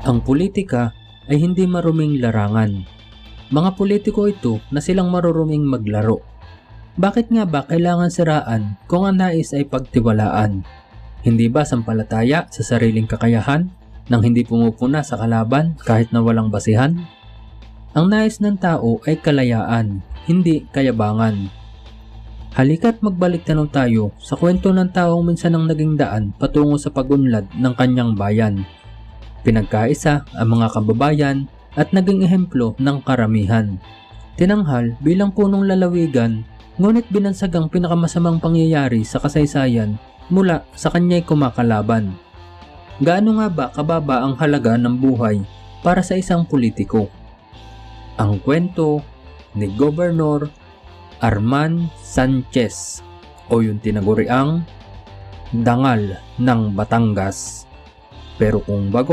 Ang politika ay hindi maruming larangan. Mga politiko ito na silang maruruming maglaro. Bakit nga ba kailangan siraan kung ang nais ay pagtiwalaan? Hindi ba sampalataya sa sariling kakayahan nang hindi pumupuna sa kalaban kahit na walang basihan? Ang nais ng tao ay kalayaan, hindi kayabangan. Halika't magbalik tanong tayo sa kwento ng taong minsan ang naging daan patungo sa pagunlad ng kanyang bayan. Pinagkaisa ang mga kababayan at naging ehemplo ng karamihan. Tinanghal bilang punong lalawigan, ngunit binansag ang pinakamasamang pangyayari sa kasaysayan mula sa kanya'y kumakalaban. Gaano nga ba kababa ang halaga ng buhay para sa isang politiko? Ang kwento ni Gobernador Arman Sanchez o yung tinaguriang Dangal ng Batangas. Pero kung bago